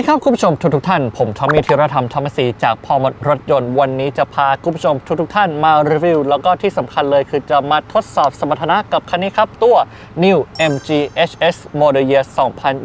ดีครับคุณผู้ชมทุกทุกท่าน ผมทอมมี่ธีรธรรมธรรมศรีจากพอมดรถยนต์วันนี้จะพาคุณผู้ชมทุกทุกท่านมารีวิว แล้วก็ที่สำคัญเลยคือจะมาทดสอบสมรรถนะกับคันนี้ครับ ตัว New MG HS Model Year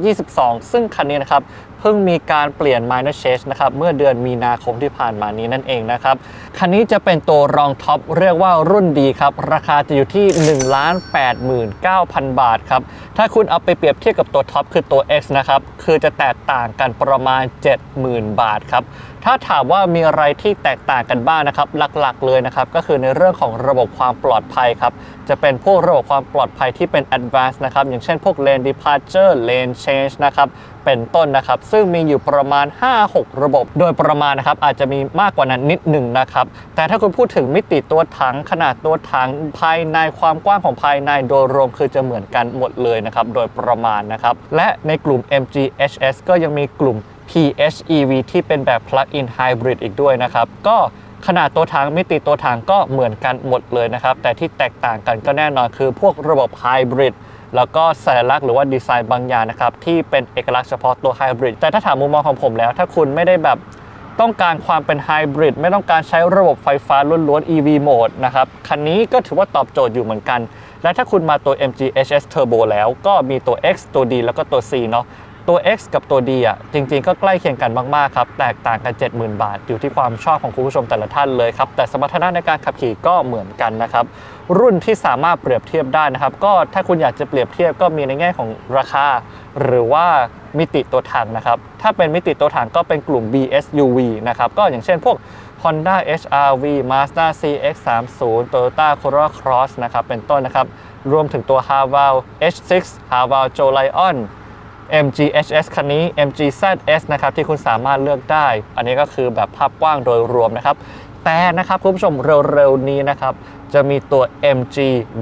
2022 ซึ่งคันนี้นะครับ พิ่งมีการเปลี่ยน minor change นะครับ เมื่อเดือนมีนาคมที่ผ่านมานี้นั่นเองนะครับ คันนี้จะเป็นตัวรองท็อปเรียกว่ารุ่นดีครับ ราคาจะอยู่ที่ 1 8 9 0 0 0 บาทครับ ถ้าคุณเอาไปเปรียบเทียบกับตัวท็อปคือตัว X นะครับ คือจะแตกต่างกันประมาณ 70,000 บาทครับ ถ้าถามว่ามีอะไรที่แตกต่างกันบ้างนะครับ หลักๆ เลยนะครับ ก็คือในเรื่องของระบบความปลอดภัยครับ จะเป็นพวกระบบความปลอดภัยที่เป็น advanced นะครับ อย่างเช่นพวก lane departure lane change นะครับเป็นต้นนะครับ ซึ่งมีอยู่ประมาณ 5-6 ระบบ โดยประมาณนะครับ อาจจะมีมากกว่านั้นนิดหนึ่งนะครับ แต่ถ้าคุณพูดถึงมิติตัวถัง ขนาดตัวถังภายในความกว้างของภายในโดยรวมคือจะเหมือนกันหมดเลยนะครับ โดยประมาณนะครับ และในกลุ่ม MGHS ก็ยังมีกลุ่ม PHEV ที่เป็นแบบ plug-in hybrid อีกด้วยนะครับ ก็ขนาดตัวถังมิติตัวถังก็เหมือนกันหมดเลยนะครับ แต่ที่แตกต่างกันก็แน่นอนคือพวกระบบ hybrid แล้วก็สัญลักษณ์หรือว่าดีไซน์บางอย่างนะครับ ที่เป็นเอกลักษณ์เฉพาะตัวไฮบริดแต่ถ้าถามมุมมองของผมแล้ว ถ้าคุณไม่ได้แบบต้องการความเป็นไฮบริดไม่ต้องการใช้ระบบไฟฟ้าล้วนๆ EV mode นะครับ คันนี้ก็ถือว่าตอบโจทย์อยู่เหมือนกัน และถ้าคุณมาตัว MG HS Turbo แล้วก็มีตัว X ตัว D แล้วก็ตัว C เนาะ ตัว X กับตัว D อะจริงๆ ก็ใกล้เคียงกันมากๆครับแตกต่างกัน 70,000 บาท อยู่ที่ความชอบของคุณผู้ชมแต่ละท่านเลยครับแต่สมรรถนะในการขับขี่ก็เหมือนกันนะครับรุ่นที่สามารถเปรียบเทียบได้นะครับก็ถ้าคุณอยากจะเปรียบเทียบก็มีในแง่ของราคา หรือว่ามิติตัวถังนะครับถ้าเป็นมิติตัวถังก็เป็นกลุ่ม BSUV นะครับก็อย่างเช่นพวก Honda HRV Mazda CX-30 Toyota Corolla Cross นะครับเป็นต้นนะครับรวมถึงตัว Haval H6 Haval Joe Lion MGHS คันนี้ MGZS นะครับที่คุณสามารถเลือกได้ อันนี้ก็คือแบบภาพกว้างโดยรวมนะครับ แต่นะครับคุณผู้ชมเร็วๆนี้นะครับจะมีตัว MG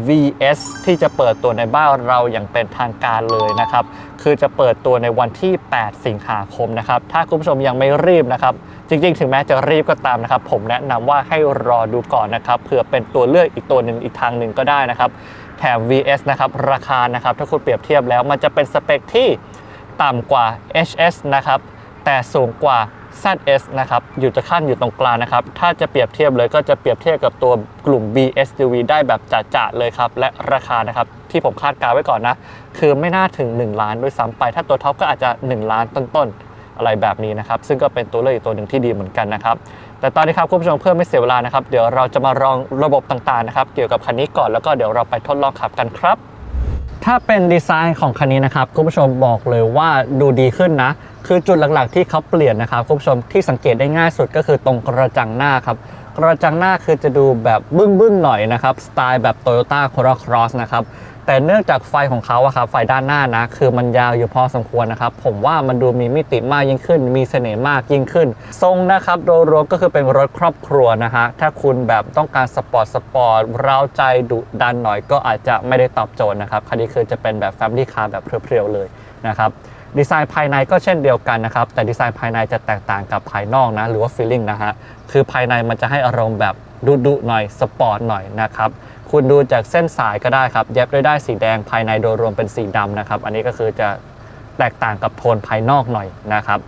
VS ที่จะเปิดตัวในบ้านเราอย่างเป็นทางการเลยนะครับ คือจะเปิดตัวในวันที่ 8 สิงหาคมนะครับ ถ้าคุณผู้ชมยังไม่รีบนะครับ จริงๆ ถึงแม้จะรีบก็ตามนะครับ ผมแนะนำว่าให้รอดูก่อนนะครับ เผื่อเป็นตัวเลือกอีกตัวหนึ่งอีกทางหนึ่งก็ได้นะครับ แถม VS นะครับ ราคานะครับ ถ้าคุณเปรียบเทียบแล้ว มันจะเป็นสเปคที่ ต่ำกว่า HS นะครับ แต่สูงกว่า ZS นะครับ อยู่จะขั้นอยู่ตรงกลางนะครับ ถ้าจะเปรียบเทียบเลยก็จะเปรียบเทียบกับตัวกลุ่ม BSUV ได้แบบจะๆเลยครับ และราคานะครับ ที่ผมคาดการไว้ก่อนนะ คือไม่น่าถึง 1 ล้านด้วยซ้ำไป ถ้าตัวท็อปก็อาจจะ 1 ล้านต้นๆ อะไรแบบนี้นะครับ ซึ่งก็เป็นตัวเลือกอีกตัวหนึ่งที่ดีเหมือนกันนะครับ แต่ตอนนี้ครับคุณผู้ชมเพื่อไม่เสียเวลานะครับ เดี๋ยวเราจะมาลองระบบต่างๆนะครับ เกี่ยวกับคันนี้ก่อนแล้วก็เดี๋ยวเราไปทดลองขับกันครับ ถ้าเป็นดีไซน์ของคันนี้นะครับคุณผู้ชมบอกเลยว่าดูดีขึ้นนะ คือจุดหลักๆที่เขาเปลี่ยนนะครับคุณผู้ชมที่สังเกตได้ง่ายสุดก็คือตรงกระจังหน้าครับกระจังหน้าคือจะดูแบบบึ้งๆหน่อยนะครับสไตล์แบบ Toyota Corolla Cross นะครับ แต่เนื่องจากไฟของเขาอะครับไฟด้านหน้านะ คือมันยาวอยู่พอสมควรนะครับ ผมว่ามันดูมีมิติมากยิ่งขึ้น มีเสน่ห์มากยิ่งขึ้น ทรงนะครับโดยรวมก็คือเป็นรถครอบครัวนะฮะ ถ้าคุณแบบต้องการสปอร์ตสปอร์ตเร้าใจดุดันหน่อยก็อาจจะไม่ได้ตอบโจทย์นะครับ คันนี้คือจะเป็นแบบ Family Car แบบเพรียวๆเลยนะครับดีไซน์ภายในก็เช่นเดียวกันนะครับ แต่ดีไซน์ภายในจะแตกต่างกับภายนอกนะ หรือว่า feeling นะฮะ คือภายในมันจะให้อารมณ์แบบดุๆหน่อย สปอร์ตหน่อยนะครับ คุณดูจากเส้นสายก็ได้ครับเย็บด้วยได้ายสีแดงภายในโดยรวมเป็นสีดำนะครับ อันนี้ก็คือจะแตกต่างกับโทนภายนอกหน่อยนะครับ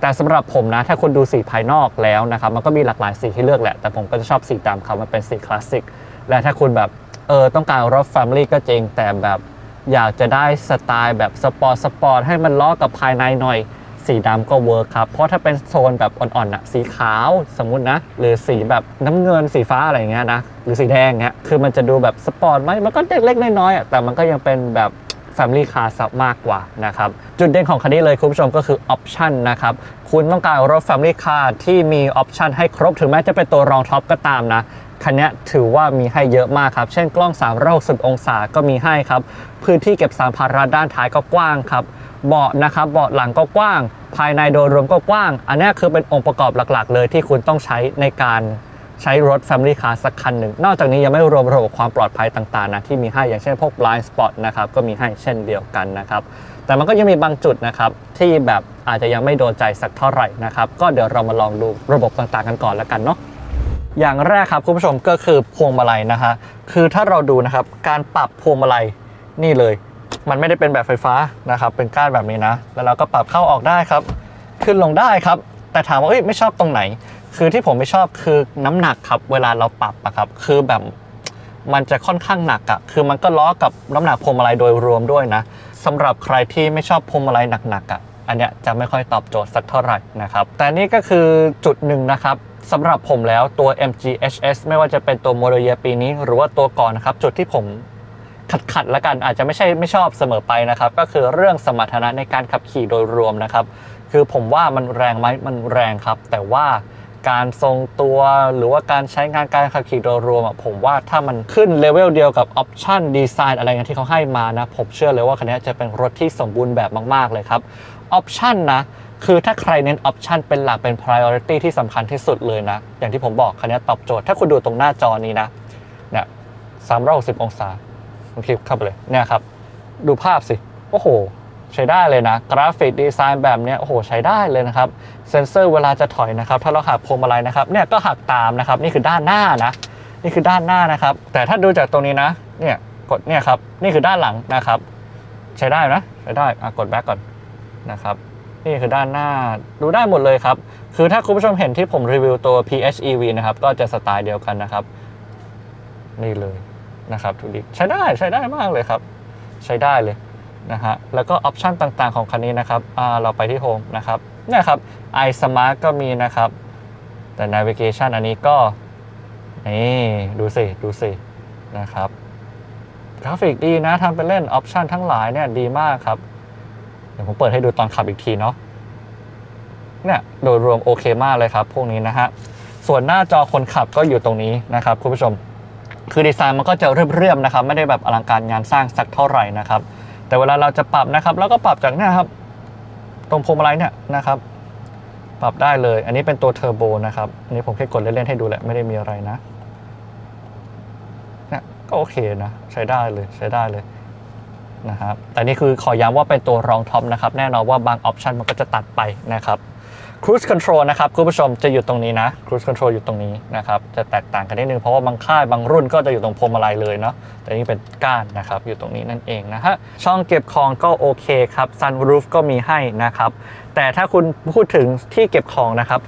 แต่สำหรับผมนะ ถ้าคุณดูสีภายนอกแล้วนะครับ มันก็มีหลากหลายสีให้เลือกแหละ แต่ผมก็จะชอบสีดำครับมันเป็นสีคลาสสิกและถ้าคุณแบบเออต้องการรถ Family ก็จริงแต่แบบอยากจะได้สไตล์แบบสปอร์ตสปอร์ตให้มันล้อกับภายในหน่อย สีดำก็เวิร์คครับ เพราะถ้าเป็นโซนแบบอ่อนๆอะสีขาวสมมุตินะ หรือสีแบบน้ำเงินสีฟ้าอะไรอย่างเงี้ยนะ หรือสีแดงเงี้ย คือมันจะดูแบบสปอร์ตไหมมันก็เล็กๆน้อยๆอะแต่มันก็ยังเป็นแบบ Family Car ซะมากกว่านะครับ จุดเด่นของคันนี้เลยคุณผู้ชมก็คือออปชันนะครับ คุณต้องการรถ Family Car ที่มีออปชันให้ครบถึงแม้จะเป็นตัวรองท็อปก็ตามนะคันนี้ถือว่ามีให้เยอะมากครับ เช่นกล้อง3 6 0องศาก็มีให้ครับ พื้นที่เก็บสัมภาระด้านท้ายก็กว้างครับ เบาะนะครับ เบาะหลังก็กว้าง ภายในโดยรวมก็กว้าง อันนี้คือเป็นองค์ประกอบหลักๆ เลยที่คุณต้องใช้ในการใช้รถ Family Car สักคันหนึ่ง นอกจากนี้ยังไม่รวมระบบความปลอดภัยต่างๆนะที่มีให้อย่างเช่นพวก blind spot นะครับก็มีให้เช่นเดียวกันนะครับแต่มันก็ยังมีบางจุดนะครับที่แบบอาจจะยังไม่โดนใจสักเท่าไหร่นะครับก็เดี๋ยวเรามาลองดูระบบต่างๆกันก่อนแล้วกันเนาะอย่างแรกครับคุณผู้ชมก็คือพวงมาลัยนะฮะคือถ้าเราดูนะครับการปรับพวงมาลัยนี่เลย มันไม่ได้เป็นแบบไฟฟ้านะครับ เป็นก้านแบบนี้นะ แล้วเราก็ปรับเข้าออกได้ครับ ขึ้นลงได้ครับ แต่ถามว่าเอ้ยไม่ชอบตรงไหน คือที่ผมไม่ชอบคือน้ำหนักครับ เวลาเราปรับอะครับ คือแบบมันจะค่อนข้างหนักอะคือมันก็ล้อกับน้ำหนักพวงมาลัยโดยรวมด้วยนะสำหรับใครที่ไม่ชอบพวงมาลัยหนักๆอะอันเนี้ยจะไม่ค่อยตอบโจทย์สักเท่าไหร่นะครับ แต่นี่ก็คือจุดหนึ่งนะครับสำหรับผมแล้วตัว MGHS ไม่ว่าจะเป็นตัวโมเดลเยปีนี้ หรือว่าตัวก่อนนะครับ จุดที่ผม ขัดขัดๆแล้วกันอาจจะไม่ใช่ไม่ชอบเสมอไปนะครับ ก็คือเรื่องสมรรถนะในการขับขี่โดยรวมนะครับ คือผมว่ามันแรงไหมมันแรงครับ แต่ว่าการทรงตัวหรือว่าการใช้งานการขับขี่โดยรวมอะผมว่าถ้ามันขึ้นเลเวลเดียวกับออปชันดีไซน์อะไรเงี้ยที่เขาให้มานะ ผมเชื่อเลยว่าคันนี้จะเป็นรถที่สมบูรณ์แบบมาก ๆ เลยครับออปชันนะคือถ้าใครเน้นออปชันเป็นหลักเป็น priority ที่สำคัญที่สุดเลยนะ อย่างที่ผมบอกคันนี้ตอบโจทย์ถ้าคุณดูตรงหน้าจอนี้นะเนี่ย360 องศา ผมคลิปเข้าไปเลยเนี่ยครับ ดูภาพสิ โอ้โห ใช้ได้เลยนะ กราฟิกดีไซน์แบบเนี้ยโอ้โห ใช้ได้เลยนะครับ เซนเซอร์เวลาจะถอยนะครับ ถ้าเราหักพวงมาลัยนะครับ เนี่ยก็หักตามนะครับ นี่คือด้านหน้านะ นี่คือด้านหน้านะครับ แต่ถ้าดูจากตรงนี้นะ เนี่ย กด เนี่ยครับ นี่คือด้านหลังนะครับ ใช้ได้นะ ใช้ได้อะกดแบ็กก่อนนะครับ นี่คือด้านหน้า ดูได้หมดเลยครับ คือถ้าคุณผู้ชมเห็นที่ผมรีวิวตัว PHEV นะครับ ก็จะสไตล์เดียวกันนะครับ นี่เลย นะครับทุกดิใช้ได้ใช้ได้มากเลยครับ ใช้ได้เลยนะฮะแล้วก็ออปชันต่างๆของคันนี้นะครับเราไปที่โฮมนะครับเนี่ยครับ iSmart ก็มีนะครับ แต่ navigation อันนี้ก็นี่ดูสิ ดูสินะครับกราฟิกดีนะทำเป็นเล่นออปชันทั้งหลายเนี่ยดีมากครับ เดี๋ยวผมเปิดให้ดูตอนขับอีกทีเนาะเนี่ยโดยรวมโอเคมากเลยครับ พวกนี้นะฮะส่วนหน้าจอคนขับก็อยู่ตรงนี้นะครับคุณผู้ชม คือดีไซน์มันก็จะเรียบๆนะครับไม่ได้แบบอลังการงานสร้างสักเท่าไหร่นะครับ แต่เวลาเราจะปรับนะครับ แล้วก็ปรับจากเนี่ยครับ ตรงพวงมาลัยเนี่ยนะครับ ปรับได้เลย อันนี้เป็นตัวเทอร์โบนะครับอันนี้ผมแค่กดเล่นๆให้ดูแหละไม่ได้มีอะไรนะเนี่ยก็โอเคนะใช้ได้เลยใช้ได้เลยนะครับแต่นี่คือขอย้ำว่าเป็นตัวรองท็อปนะครับ แน่นอนว่าบางออปชันมันก็จะตัดไปนะครับ Cruise Control นะครับคุณผู้ชมจะอยู่ตรงนี้นะ Cruise Control อยู่ตรงนี้นะครับจะแตกต่างกันนิดนึงเพราะว่าบางค่ายบางรุ่นก็จะอยู่ตรงพวงมาลัยเลยเนาะแต่นี่เป็นก้านนะครับอยู่ตรงนี้นั่นเองนะฮะช่องเก็บของก็โอเคครับ Sunroof ก็มีให้นะครับแต่ถ้าคุณพูดถึงที่เก็บของนะครับ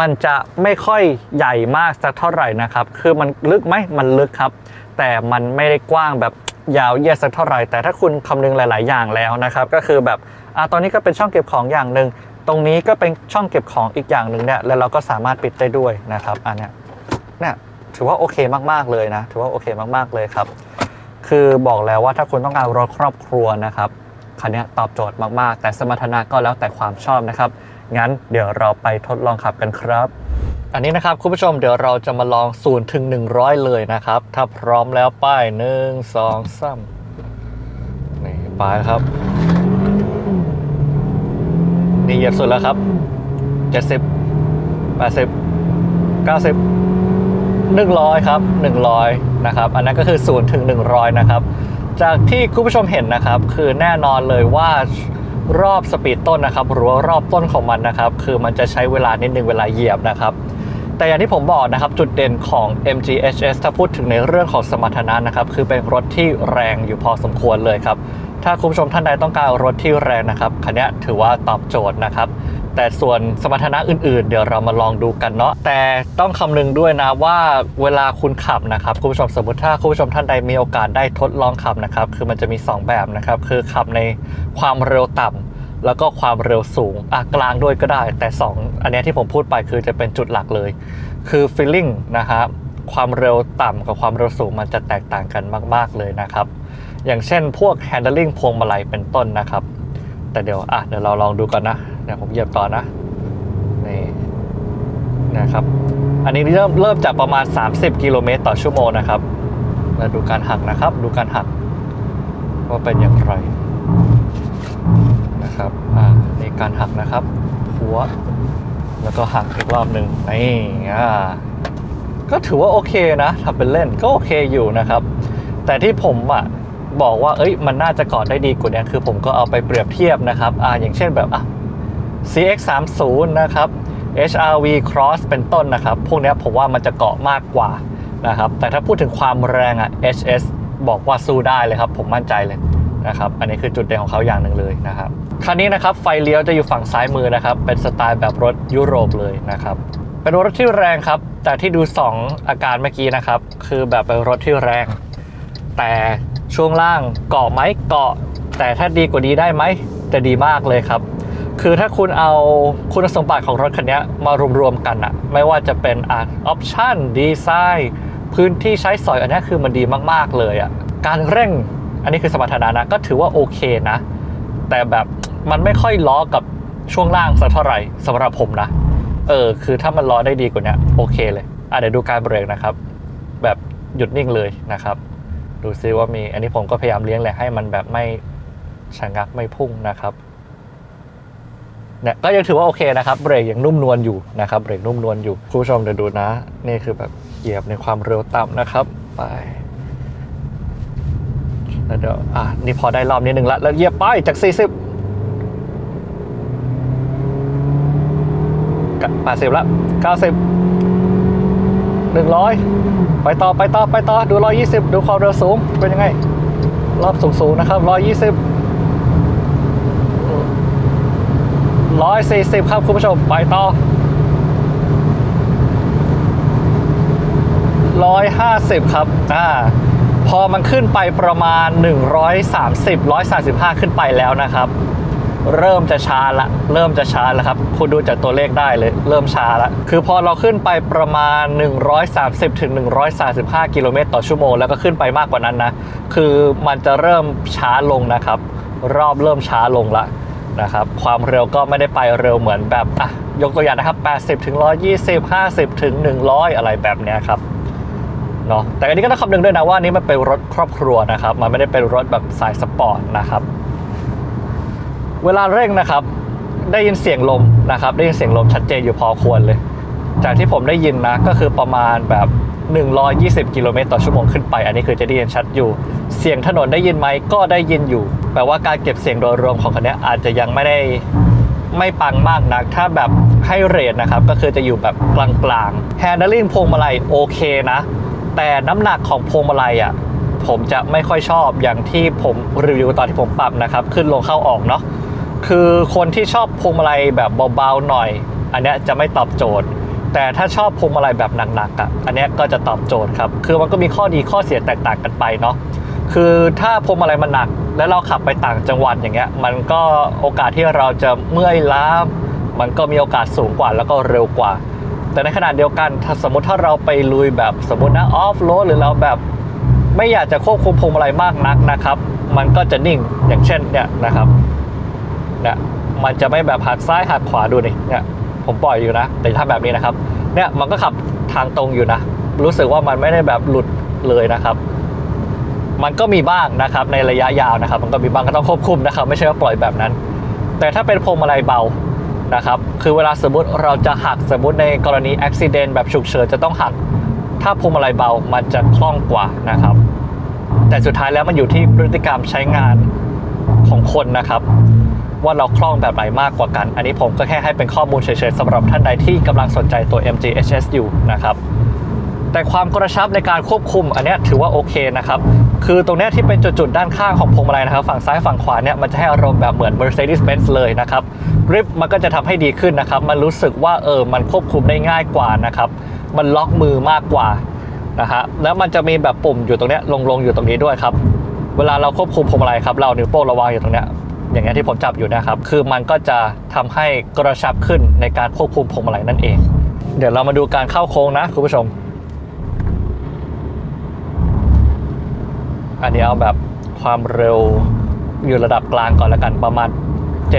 มันจะไม่ค่อยใหญ่มากสักเท่าไหร่นะครับคือมันลึกไหมมันลึกครับ แต่มันไม่ได้กว้างแบบยาวเยียดสักเท่าไหร่แต่ถ้าคุณคำนึงหลาย ๆ อย่างแล้วนะครับก็คือแบบอะตอนนี้ก็เป็นช่องเก็บของอย่างหนึ่ง ตรงนี้ก็เป็นช่องเก็บของอีกอย่างหนึ่งเนี่ยแล้วเราก็สามารถปิดได้ด้วยนะครับอันเนี้ยเนี่ยถือว่าโอเคมากๆเลยนะ ถือว่าโอเคมากๆเลยครับ คือบอกแล้วว่าถ้าคุณต้องการรถครอบครัวนะครับคันนี้ตอบโจทย์มากๆ แต่สมรรถนะก็แล้วแต่ความชอบนะครับ งั้นเดี๋ยวเราไปทดลองขับกันครับ อันนี้นะครับคุณผู้ชมเดี๋ยวเราจะมาลอง0ูนถึง 100 เลยนะครับ ถ้าพร้อมแล้วป้ายหนึ่งสองสามนี่ไปครับ นี่เหยียบสุดแล้วครับ70 80 90 100ครับ100นะครับ อันนั้นก็คือ0ถึง100นะครับ จากที่คุณผู้ชมเห็นนะครับ คือแน่นอนเลยว่ารอบสปีดต้นนะครับหรือว่ารอบต้นของมันนะครับ คือมันจะใช้เวลานิดนึงเวลาเหยียบนะครับแต่อย่างที่ผมบอกนะครับจุดเด่นของ MGHS ถ้าพูดถึงในเรื่องของสมรรถนะนะครับ คือเป็นรถที่แรงอยู่พอสมควรเลยครับ ถ้าคุณผู้ชมท่านใดต้องการรถที่แรงนะครับคันนี้ถือว่าตอบโจทย์นะครับ แต่ส่วนสมรรถนะอื่นๆ เดี๋ยวเรามาลองดูกันเนาะแต่ต้องคำนึงด้วยนะว่าเวลาคุณขับนะครับคุณผู้ชมสมมติถ้าคุณผู้ชมท่านใดมีโอกาสได้ทดลองขับนะครับคือมันจะมี 2 แบบนะครับคือขับในความเร็วต่ำแล้วก็ความเร็วสูงอะกลางด้วยก็ได้ แต่ 2 อันนี้ที่ผมพูดไปคือจะเป็นจุดหลักเลย คือ feeling นะครับความเร็วต่ำกับความเร็วสูงมันจะแตกต่างกันมาก ๆเลยนะครับ อย่างเช่นพวก handling พวงมาลัยเป็นต้นนะครับ แต่เดี๋ยวอะเดี๋ยวเราลองดูก่อนนะเดี๋ยวผมเหยียบต่อนะนี่นะครับ อันนี้เริ่มเริ่มจากประมาณ 30 กิโลเมตรต่อชั่วโมงนะครับแล้วดูการหักนะครับ ดูการหักว่าเป็นอย่างไรนะครับอ่านี่การหักนะครับหัวแล้วก็หักอีกรอบหนึ่งนี่อ่าก็ถือว่าโอเคนะทำเป็นเล่นก็โอเคอยู่นะครับ แต่ที่ผมอะ บอกว่าเอ้ยมันน่าจะเกาะได้ดีกว่านี้คือผมก็เอาไปเปรียบเทียบนะครับอ่าอย่างเช่นแบบอะ CX30 นะครับ HRV Cross เป็นต้นนะครับ พวกนี้ผมว่ามันจะเกาะมากกว่านะครับ แต่ถ้าพูดถึงความแรงอะ HS บอกว่าสู้ได้เลยครับ ผมมั่นใจเลยนะครับ อันนี้คือจุดเด่นของเขาอย่างหนึ่งเลยนะครับ คันนี้นะครับไฟเลี้ยวจะอยู่ฝั่งซ้ายมือนะครับ เป็นสไตล์แบบรถยุโรปเลยนะครับ เป็นรถที่แรงครับ แต่ที่ดู 2 อาการเมื่อกี้นะครับ คือแบบเป็นรถที่แรง แต่ ช่วงล่างเกาะไหมเกาะ แต่ถ้าดีกว่านี้ได้ไหมจะดีมากเลยครับ คือถ้าคุณเอาคุณสมบัติของรถคันนี้มารวมๆกันอะไม่ว่าจะเป็นอะออปชั่นดีไซน์พื้นที่ใช้สอยอันนี้คือมันดีมากๆเลยอะการเร่งอันนี้คือสมรรถนะนะก็ถือว่าโอเคนะ แต่แบบมันไม่ค่อยล้อกับช่วงล่างสักเท่าไหร่สำหรับผมนะ เออ คือถ้ามันล้อได้ดีกว่านี้โอเคเลยอะเดี๋ยวดูการเบรกนะครับ แบบหยุดนิ่งเลยนะครับ ดูซิว่ามี อันนี้ผมก็พยายามเลี้ยงแหละให้มันแบบไม่ชะงักไม่พุ่งนะครับเนี่ยก็ยังถือว่าโอเคนะครับเบรกยังนุ่มนวลอยู่นะครับเบรกนุ่มนวลอยู่คุณผู้ชมเดี๋ยวดูนะ นี่คือแบบเหยียบในความเร็วต่ำนะครับ ไปแล้วเดี๋ยวอะนี่พอได้รอบนิดนึงละแล้วเหยียบไปจาก 40แปดสิบละเก้าสิบหนึ่งร้อยไปต่อไปต่อไปต่อดูร้อยยี่สิบดูความเร็วสูง เป็นยังไง รอบสูงๆนะครับร้อยยี่สิบร้อยสี่สิบครับคุณผู้ชม ไปต่อร้อยห้าสิบครับ อ่าพอมันขึ้นไปประมาณ 130 135 ขึ้นไปแล้วนะครับ เริ่มจะช้าละเริ่มจะช้าแล้วครับ คุณดูจากตัวเลขได้เลย เริ่มช้าละคือพอเราขึ้นไปประมาณ 130ถึง135 กิโลเมตรต่อชั่วโมง แล้วก็ขึ้นไปมากกว่านั้นนะ คือมันจะเริ่มช้าลงนะครับ รอบเริ่มช้าลงละนะครับ ความเร็วก็ไม่ได้ไปเร็วเหมือนแบบอะยกตัวอย่างนะครับ 80ถึง120 50ถึง100 อะไรแบบเนี้ยครับเนาะแต่อันนี้ก็ต้องคำนึงด้วยนะว่านี่มันเป็นรถครอบครัวนะครับ มันไม่ได้เป็นรถแบบสายสปอร์ตนะครับ เวลาเร่งนะครับ ได้ยินเสียงลมนะครับ ได้ยินเสียงลมชัดเจนอยู่พอควรเลย จากที่ผมได้ยินนะก็คือประมาณแบบ 120 กิโลเมตรต่อชั่วโมงขึ้นไป อันนี้คือจะได้ยินชัดอยู่ เสียงถนนได้ยินไหมก็ได้ยินอยู่ แปลว่าการเก็บเสียงโดยรวมของคันนี้อาจจะยังไม่ได้ไม่ปังมากนัก ถ้าแบบให้เรทนะครับ ก็คือจะอยู่แบบกลางๆ handling พวงมาลัยโอเคนะ แต่น้ำหนักของพวงมาลัยอะผมจะไม่ค่อยชอบอย่างที่ผมรีวิวตอนที่ผมปรับนะครับ ขึ้นลงเข้าออกเนาะ คือคนที่ชอบพวงมาลัยแบบเบาๆหน่อย อันนี้จะไม่ตอบโจทย์ แต่ถ้าชอบพวงมาลัยแบบหนักๆอะอันนี้ก็จะตอบโจทย์ครับ คือมันก็มีข้อดีข้อเสียแตกต่างกันไปเนาะคือถ้าพวงมาลัยมันหนัก แล้วเราขับไปต่างจังหวัดอย่างเงี้ยมันก็โอกาสที่เราจะเมื่อยล้ามันก็มีโอกาสสูงกว่าแล้วก็เร็วกว่า แต่ในขณะเดียวกันถ้าสมมติถ้าเราไปลุยแบบสมมตินะออฟโรดหรือเราแบบไม่อยากจะควบคุมพวงมาลัยมากนักนะครับ มันก็จะนิ่งอย่างเช่นเนี่ยนะครับ เนี่ยมันจะไม่แบบหักซ้ายหักขวาดูนี่เนี่ยผมปล่อยอยู่นะ แต่ถ้าแบบนี้นะครับ เนี่ยมันก็ขับทางตรงอยู่นะ รู้สึกว่ามันไม่ได้แบบหลุดเลยนะครับ มันก็มีบ้างนะครับในระยะยาวนะครับ มันก็มีบ้างก็ต้องควบคุมนะครับ ไม่ใช่ว่าปล่อยแบบนั้น แต่ถ้าเป็นพวงมาลัยเบานะครับ คือเวลาสมมติเราจะหักสมมติในกรณีอุบิเหตุแบบฉุกเฉินจะต้องหัก ถ้าพวงมาลัยเบามันจะคล่องกว่านะครับ แต่สุดท้ายแล้วมันอยู่ที่พฤติกรรมใช้งานของคนนะครับ ว่าเราคล่องแบบไหนมากกว่ากัน อันนี้ผมก็แค่ให้เป็นข้อมูลเฉยๆสำหรับท่านใดที่กำลังสนใจตัว MG HS อยู่นะครับแต่ความกระชับในการควบคุมอันนี้ถือว่าโอเคนะครับ คือตรงนี้ที่เป็นจุดๆด้านข้างของพวงมาลัยนะครับ ฝั่งซ้ายฝั่งขวาเนี่ยมันจะให้อารมณ์แบบเหมือน Mercedes-Benz เลยนะครับกริปมันก็จะทำให้ดีขึ้นนะครับ มันรู้สึกว่าเออมันควบคุมได้ง่ายกว่านะครับ มันล็อกมือมากกว่านะฮะแล้วมันจะมีแบบปุ่มอยู่ตรงนี้ลงๆอยู่ตรงนี้ด้วยครับ เวลาเราควบคุมพวงมาลัยครับ เรานิ้วโป้งระวางอยู่ตรงเนี้ย อย่างเงี้ยที่ผมจับอยู่นะครับ คือมันก็จะทำให้กระชับขึ้นในการควบคุมพวงมาลัยนั่นเอง เดี๋ยวเรามาดูการเข้าโค้งนะคุณผู้ชม อันนี้เอาแบบความเร็วอยู่ระดับกลางก่อนล้วกันประมาณ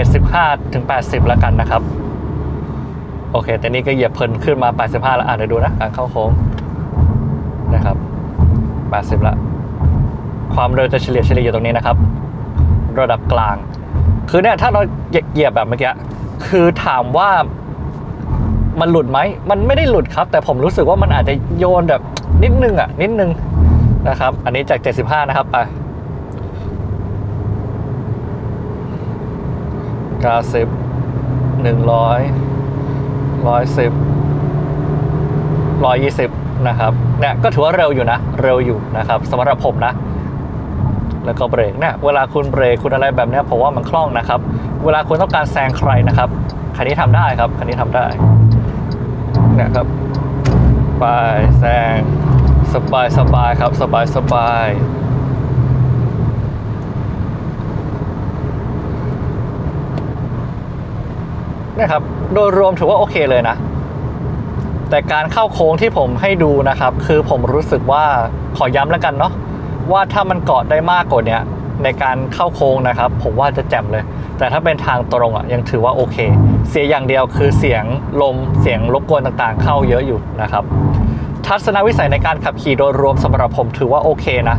75ถึง80 แล้วกันนะครับ โอเค แต่นี่ก็เหยียบเพลินขึ้นมา 85 แล้วอะเดี๋ยวดูนะการเข้าโค้งนะครับ 80ล้วความเร็วจะเฉลี่ยเฉลี่ยอยู่ตรงนี้นะครับ ระดับกลาง คือเนี่ยถ้าเราเหยียบแบบเมื่อกี้คือถามว่ามันหลุดไหม มันไม่ได้หลุดครับ แต่ผมรู้สึกว่ามันอาจจะโยนแบบนิดนึงอะ นิดนึงนะครับ อันนี้จาก 75 นะครับไป90 100 110 120นะครับเนี่ยก็ถือว่าเร็วอยู่นะ เร็วอยู่นะครับสำหรับผมนะ แล้วก็เบรกเนี่ยเวลาคุณเบรกคุณอะไรแบบเนี้ยผมว่ามันคล่องนะครับ เวลาคุณต้องการแซงใครนะครับคันนี้ทำได้ครับคันนี้ทำได้เนี่ยครับไปแซงสบายสบายครับสบายสบายเนี่ยครับโดยรวมถือว่าโอเคเลยนะ แต่การเข้าโค้งที่ผมให้ดูนะครับ คือผมรู้สึกว่าขอย้ำแล้วกันเนาะ ว่าถ้ามันเกาะได้มากกว่านี้ในการเข้าโค้งนะครับ ผมว่าจะแจ่มเลย แต่ถ้าเป็นทางตรงอะยังถือว่าโอเค เสียอย่างเดียวคือเสียงลมเสียงรบกวนต่างๆ เข้าเยอะอยู่นะครับ ทัศนวิสัยในการขับขี่โดยรวมสำหรับผมถือว่าโอเคนะ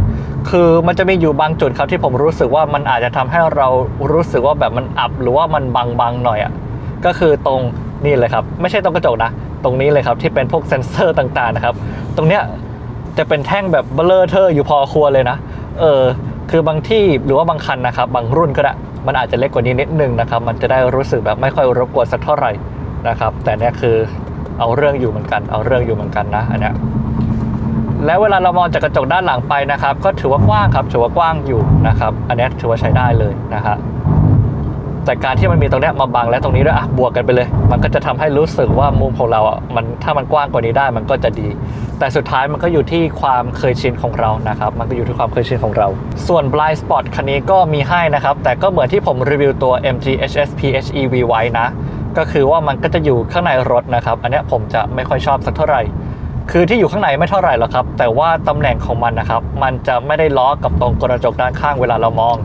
คือมันจะมีอยู่บางจุดครับที่ผมรู้สึกว่ามันอาจจะทำให้เรารู้สึกว่าแบบมันอับหรือว่ามันบางๆหน่อยอะก็คือตรงนี่เลยครับ ไม่ใช่ตรงกระจกนะ ตรงนี้เลยครับที่เป็นพวกเซ็นเซอร์ต่างๆนะครับ ตรงเนี้ย จะเป็นแท่งแบบเบลอเทอร์อยู่พอควรเลยนะ เออ คือบางที่หรือว่าบางคันนะครับ บางรุ่นก็ได้ มันอาจจะเล็กกว่านี้นิดนึงนะครับ มันจะได้รู้สึกแบบไม่ค่อยรบกวนสักเท่าไหร่นะครับ แต่เนี่ยคือเอาเรื่องอยู่เหมือนกัน เอาเรื่องอยู่เหมือนกันนะ อันเนี้ย แล้วเวลาเรามองจากกระจกด้านหลังไปนะครับ ก็ถือว่ากว้างครับ ถือว่ากว้างอยู่นะครับ อันนี้ถือว่าใช้ได้เลยนะฮะ แต่การที่มันมีตรงนี้มาบังและตรงนี้ด้วยอะบวกกันไปเลย มันก็จะทำให้รู้สึกว่ามุมของเราอะมันถ้ามันกว้างกว่านี้ได้มันก็จะดี แต่สุดท้ายมันก็อยู่ที่ความเคยชินของเรานะครับ มันก็อยู่ที่ความเคยชินของเรา ส่วน blind spot คันนี้ก็มีให้นะครับ แต่ก็เหมือนที่ผมรีวิวตัว MG HS PHEV ไว้นะ ก็คือว่ามันก็จะอยู่ข้างในรถนะครับ อันนี้ผมจะไม่ค่อยชอบสักเท่าไหร่คือที่อยู่ข้างในไม่เท่าไหร่หรอกครับ แต่ว่าตำแหน่งของมันนะครับ มันจะไม่ได้ล้อกับตรงกระจกด้านข้างเวลาเรามอง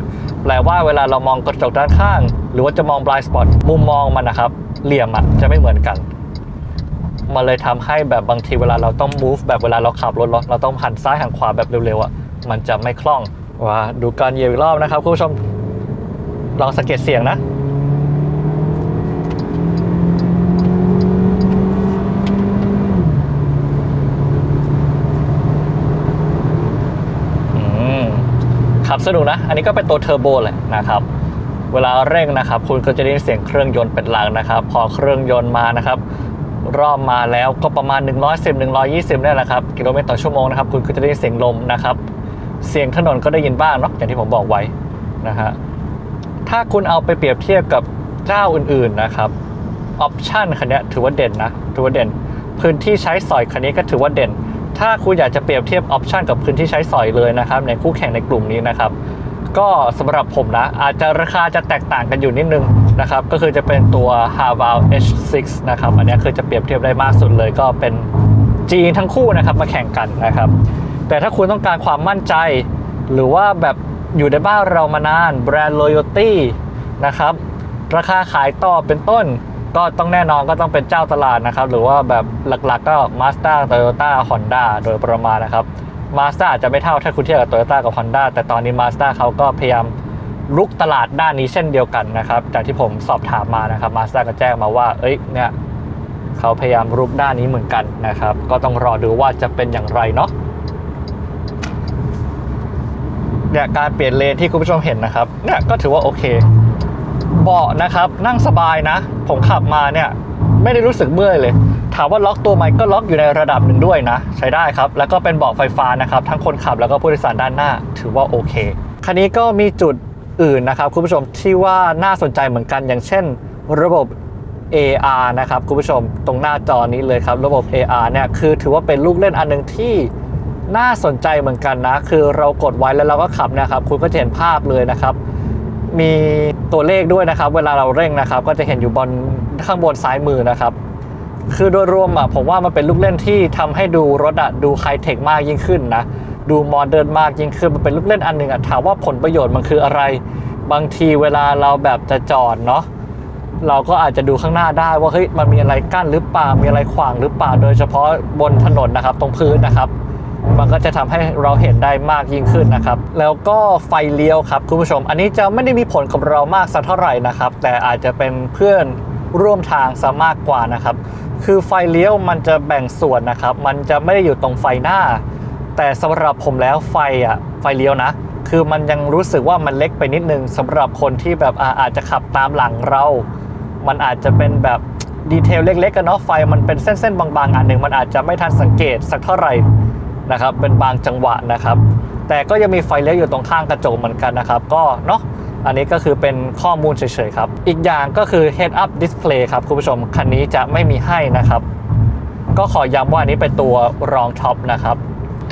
แปลว่าเวลาเรามองกระจกด้านข้าง หรือว่าจะมอง blind spot มุมมองมันนะครับ เหลี่ยมอะจะไม่เหมือนกันมันเลยทำให้แบบบางทีเวลาเราต้อง move แบบเวลาเราขับรถเราต้องหันซ้ายหันขวาแบบเร็วๆอะมันจะไม่คล่องว่าดูการเหยียบอีกรอบนะครับคุณผู้ชมลองสังเกตเสียงนะ อืมขับ สนุกนะ อันนี้ก็เป็นตัวเทอร์โบแหละนะครับ เวลาเร่งนะครับ คุณก็จะได้ยินเสียงเครื่องยนต์เป็นหลักนะครับ พอเครื่องยนต์มานะครับ รอบมาแล้วก็ประมาณ 110 120นี่แหละครับ กิโลเมตรต่อชั่วโมงนะครับ คุณก็จะได้ยินเสียงลมนะครับ เสียงถนนก็ได้ยินบ้างเนาะ อย่างที่ผมบอกไว้นะฮะ ถ้าคุณเอาไปเปรียบเทียบกับเจ้าอื่นๆนะครับ ออปชันคันนี้ถือว่าเด่นนะ ถือว่าเด่น พื้นที่ใช้สอยคันนี้ก็ถือว่าเด่น ถ้าคุณอยากจะเปรียบเทียบออปชันกับพื้นที่ใช้สอยเลยนะครับ ในคู่แข่งในกลุ่มนี้นะครับ ก็สำหรับผมนะ อาจจะราคาจะแตกต่างกันอยู่นิดนึงนะครับ ก็คือจะเป็นตัว h a v a l H6 นะครับ อันนี้คือจะเปรียบเทียบได้มากสุดเลย ก็เป็นจีนทั้งคู่นะครับมาแข่งกันนะครับ แต่ถ้าคุณต้องการความมั่นใจ หรือว่าแบบอยู่ในบ้านเรามานานแบรนด์ loyalty นะครับราคาขายต่อเป็นต้น ก็ต้องแน่นอนก็ต้องเป็นเจ้าตลาดนะครับ หรือว่าแบบหลักๆก็ Mazda Toyota Honda โดยประมาณนะครับ Mazda อาจจะไม่เท่าถ้าคุณเทียบกับ Toyota กับ Honda แต่ตอนนี้ Mazda เขาก็พยายามลุกตลาดด้านนี้เช่นเดียวกันนะครับ จากที่ผมสอบถามมานะครับ Mazda ก็แจ้งมาว่า เอ้ยเนี่ยเขาพยายามรุกด้านนี้เหมือนกันนะครับ ก็ต้องรอดูว่าจะเป็นอย่างไรเนาะเนี่ยการเปลี่ยนเลนที่คุณผู้ชมเห็นนะครับเนี่ยก็ถือว่าโอเค เบาะนะครับนั่งสบายนะ ผมขับมาเนี่ยไม่ได้รู้สึกเมื่อยเลย ถามว่าล็อกตัวไหมก็ล็อกอยู่ในระดับหนึ่งด้วยนะ ใช้ได้ครับ แล้วก็เป็นเบาะไฟฟ้านะครับ ทั้งคนขับแล้วก็ผู้โดยสารด้านหน้า ถือว่าโอเค คันนี้ก็มีจุดอื่นนะครับ คุณผู้ชมที่ว่าน่าสนใจเหมือนกัน อย่างเช่น ระบบ AR นะครับคุณผู้ชมตรงหน้าจอนี้เลยครับ ระบบ AR เนี่ยคือถือว่าเป็นลูกเล่นอันหนึ่งที่น่าสนใจเหมือนกันนะ คือเรากดไว้แล้วเราก็ขับนะครับ คุณก็จะเห็นภาพเลยนะครับ มีตัวเลขด้วยนะครับ เวลาเราเร่งนะครับ ก็จะเห็นอยู่บนข้างบนซ้ายมือนะครับ คือโดยรวมอะผมว่ามันเป็นลูกเล่นที่ทำให้ดูรถอะดูไฮเทคมากยิ่งขึ้นนะดูโมเดิร์นมากยิ่งขึ้นมันเป็นลูกเล่นอันหนึ่งอะถามว่าผลประโยชน์มันคืออะไร บางทีเวลาเราแบบจะจอดเนาะเราก็อาจจะดูข้างหน้าได้ว่าเฮ้ยมันมีอะไรกั้นหรือเปล่ามีอะไรขวางหรือเปล่าโดยเฉพาะบนถนนนะครับ ตรงพื้นนะครับ มันก็จะทำให้เราเห็นได้มากยิ่งขึ้นนะครับ แล้วก็ไฟเลี้ยวครับคุณผู้ชม อันนี้จะไม่ได้มีผลกับเรามากสักเท่าไหร่นะครับ แต่อาจจะเป็นเพื่อนร่วมทางซะมากกว่านะครับ คือไฟเลี้ยวมันจะแบ่งส่วนนะครับ มันจะไม่ได้อยู่ตรงไฟหน้า แต่สำหรับผมแล้วไฟอะไฟเลี้ยวนะ คือมันยังรู้สึกว่ามันเล็กไปนิดนึงสำหรับคนที่แบบอาอาจจะขับตามหลังเรา มันอาจจะเป็นแบบดีเทลเล็กๆกันเนาะไฟมันเป็นเส้นๆบางๆ อันหนึ่งมันอาจจะไม่ทันสังเกตสักเท่าไหร่ นะครับเป็นบางจังหวะนะครับ แต่ก็ยังมีไฟเลี้ยวอยู่ตรงข้างกระจกเหมือนกันนะครับ ก็เนาะอันนี้ก็คือเป็นข้อมูลเฉยๆครับ อีกอย่างก็คือ head up display ครับคุณผู้ชม คันนี้จะไม่มีให้นะครับ ก็ขอย้ำว่าอันนี้เป็นตัวรองท็อปนะครับ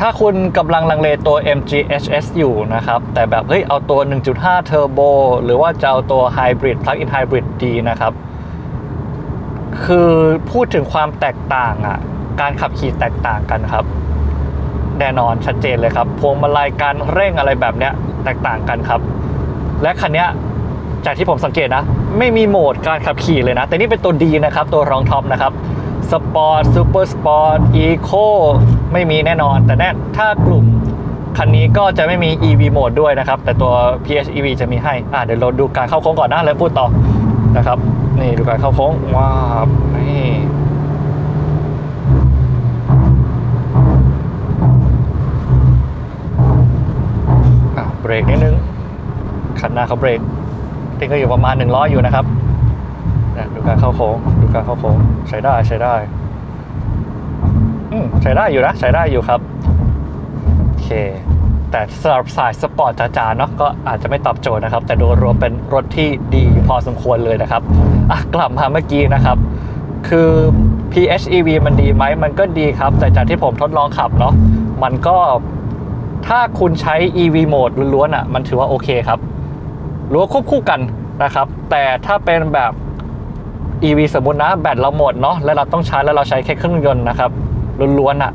ถ้าคุณกำลังลังเลตัว MGHS อยู่นะครับ แต่แบบเฮ้ยเอาตัว 1.5 Turbo หรือว่าจะเอาตัว Hybrid Plug-in Hybrid ดีนะครับ คือพูดถึงความแตกต่างอะ การขับขี่แตกต่างกันครับ แน่นอนชัดเจนเลยครับ พวงมาลัยการเร่งอะไรแบบเนี้ยแตกต่างกันครับ และคันเนี้ยจากที่ผมสังเกตนะ ไม่มีโหมดการขับขี่เลยนะ แต่นี่เป็นตัวดีนะครับ ตัวรองท็อปนะครับสปอร์ตซูเปอร์สปอร์ตอีโคไม่มีแน่นอน แต่แน่ถ้ากลุ่มคันนี้ก็จะไม่มี EV โหมดด้วยนะครับ แต่ตัว PHEV จะมีให้อะเดี๋ยวเราดูการเข้าโค้งก่อนนะแล้วพูดต่อนะครับ นี่ดูการเข้าโค้งว้าว รกนิดนึงคันหน้าเขาเบรกติ้งก็อยู่ประมาณ 100 อยู่นะครับนะดูการเข้าโค้งดูการเข้าโค้งใช้ได้ใช้ได้อืมใช้ได้อยู่นะใช้ได้อยู่ครับโอเค แต่สำหรับสายสปอร์ตจ๋าๆเนาะก็อาจจะไม่ตอบโจทย์นะครับ แต่โดยรวมเป็นรถที่ดีพอสมควรเลยนะครับอะกลับมาเมื่อกี้นะครับ คือ PHEV มันดีไหมมันก็ดีครับ แต่จากที่ผมทดลองขับเนาะมันก็ ถ้าคุณใช้ EV โหมดล้วนๆอะมันถือว่าโอเคครับหรือว่าควบคู่กันนะครับ แต่ถ้าเป็นแบบ EV สมมตินะแบตเราหมดเนาะแล้วเราต้องชาร์จแล้วเราใช้แค่เครื่องยนต์นะครับล้วนๆอะ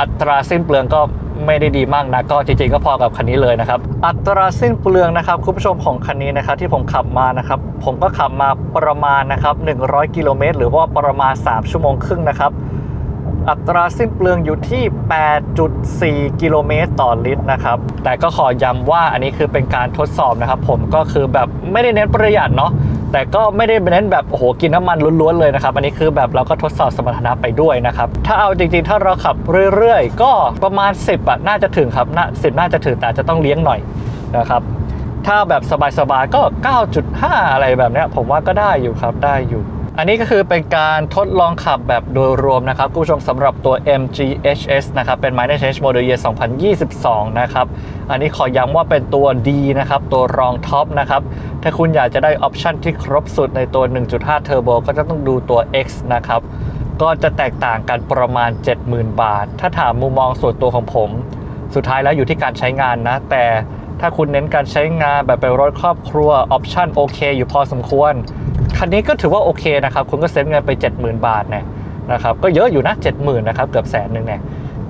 อัตราสิ้นเปลืองก็ไม่ได้ดีมากนะก็จริงๆก็พอกับคันนี้เลยนะครับ อัตราสิ้นเปลืองนะครับคุณผู้ชมของคันนี้นะครับที่ผมขับมานะครับ ผมก็ขับมาประมาณนะครับ100 กิโลเมตรหรือว่าประมาณ 3 ชั่วโมงครึ่งนะครับ อัตราสิ้นเปลืองอยู่ที่ 8.4 กิโลเมตรต่อลิตรนะครับ แต่ก็ขอย้ำว่าอันนี้คือเป็นการทดสอบนะครับผมก็คือแบบไม่ได้เน้นประหยัดเนาะแต่ก็ไม่ได้เน้นแบบโอ้โหกินน้ำมันล้วนๆเลยนะครับ อันนี้คือแบบเราก็ทดสอบสมรรถนะไปด้วยนะครับ ถ้าเอาจริงๆ ถ้าเราขับเรื่อยๆ ก็ประมาณ 10อะน่าจะถึงครับน่า10น่าจะถึงแต่จจะต้องเลี้ยงหน่อยนะครับถ้าแบบสบายๆก็ 9.5 อะไรแบบเนี้ยผมว่าก็ได้อยู่ครับได้อยู่ อันนี้ก็คือเป็นการทดลองขับแบบโดยรวมนะครับคุณผู้ชมสำหรับตัว MGHS นะครับ เป็น Minor Change Model Year 2022 นะครับ อันนี้ขอย้ำว่าเป็นตัว D นะครับ ตัวรองท็อปนะครับ ถ้าคุณอยากจะได้ออปชันที่ครบสุดในตัว 1.5 Turbo ก็จะต้องดูตัว X นะครับ ก็จะแตกต่างกันประมาณ 70,000 บาท ถ้าถามมุมมองส่วนตัวของผม สุดท้ายแล้วอยู่ที่การใช้งานนะ แต่ถ้าคุณเน้นการใช้งานแบบเป็นรถครอบครัวออปชันโอเคอยู่พอสมควร คันนี้ก็ถือว่าโอเคนะครับคุณก็เซ็นเงินไป 70,000 บาทเนี่ยนะครับก็เยอะอยู่นะ 70,000นะครับเกือบแสนหนึ่งเนี่ย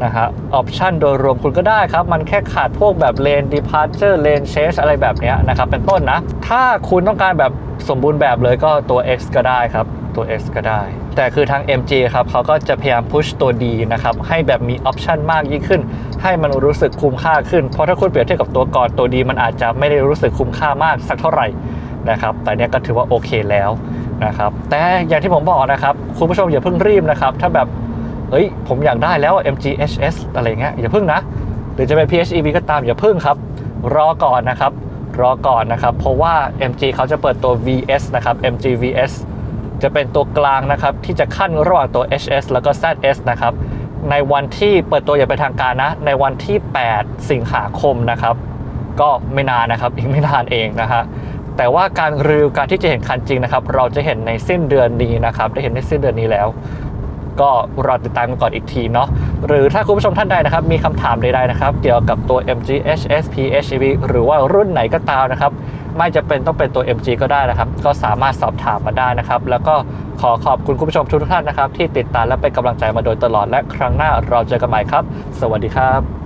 นะฮะออปชันโดยรวมคุณก็ได้ครับ มันแค่ขาดพวกแบบเลน departure lane change อะไรแบบเนี้ยนะครับ เป็นต้นนะ ถ้าคุณต้องการแบบสมบูรณ์แบบเลยก็ตัว X ก็ได้ครับ ตัว X ก็ได้ แต่คือทาง MG ครับเขาก็จะพยายามพุชตัวดีนะครับ ให้แบบมีออปชันมากยิ่งขึ้น ให้มันรู้สึกคุ้มค่าขึ้น เพราะถ้าคุณเปรียบเทียบกับตัวก่อนตัวดีมันอาจจะไม่ได้รู้สึกคุ้มค่ามากสักเท่าไหร่ นะครับแต่เนี้ยก็ถือว่าโอเคแล้วนะครับแต่อย่างที่ผมบอกนะครับคุณผู้ชมอย่าเพิ่งรีบนะครับถ้าแบบเฮ้ยผมอยากได้แล้ว MGHS อะไรเงี้ยอย่าเพิ่งนะ หรือจะเป็น PHEV ก็ตามอย่าเพิ่งครับ รอก่อนนะครับ รอก่อนนะครับ เพราะว่า MG เขาจะเปิดตัว VS นะครับ MG VS จะเป็นตัวกลางนะครับ ที่จะขั้นระหว่างตัว HS แล้วก็ ZS นะครับ ในวันที่เปิดตัวอย่างเป็นทางการนะ ในวันที่ 8 สิงหาคมนะครับ ก็ไม่นานนะครับ อีกไม่นานเองนะฮะ แต่ว่าการรีวิวการที่จะเห็นคันจริงนะครับ เราจะเห็นในสิ้นเดือนนี้นะครับได้เห็นในสิ้นเดือนนี้แล้ว ก็รอติดตามกันก่อนอีกทีเนาะหรือถ้าคุณผู้ชมท่านใดนะครับ มีคำถามใดๆนะครับ เกี่ยวกับตัว MG HS PHEV หรือว่ารุ่นไหนก็ตามนะครับไม่จะเป็นต้องเป็นตัว MG ก็ได้นะครับ ก็สามารถสอบถามมาได้นะครับ แล้วก็ขอขอบคุณคุณผู้ชมทุกท่านนะครับ ที่ติดตามและเป็นกำลังใจมาโดยตลอดและครั้งหน้าเราเจอกันใหม่ครับ สวัสดีครับ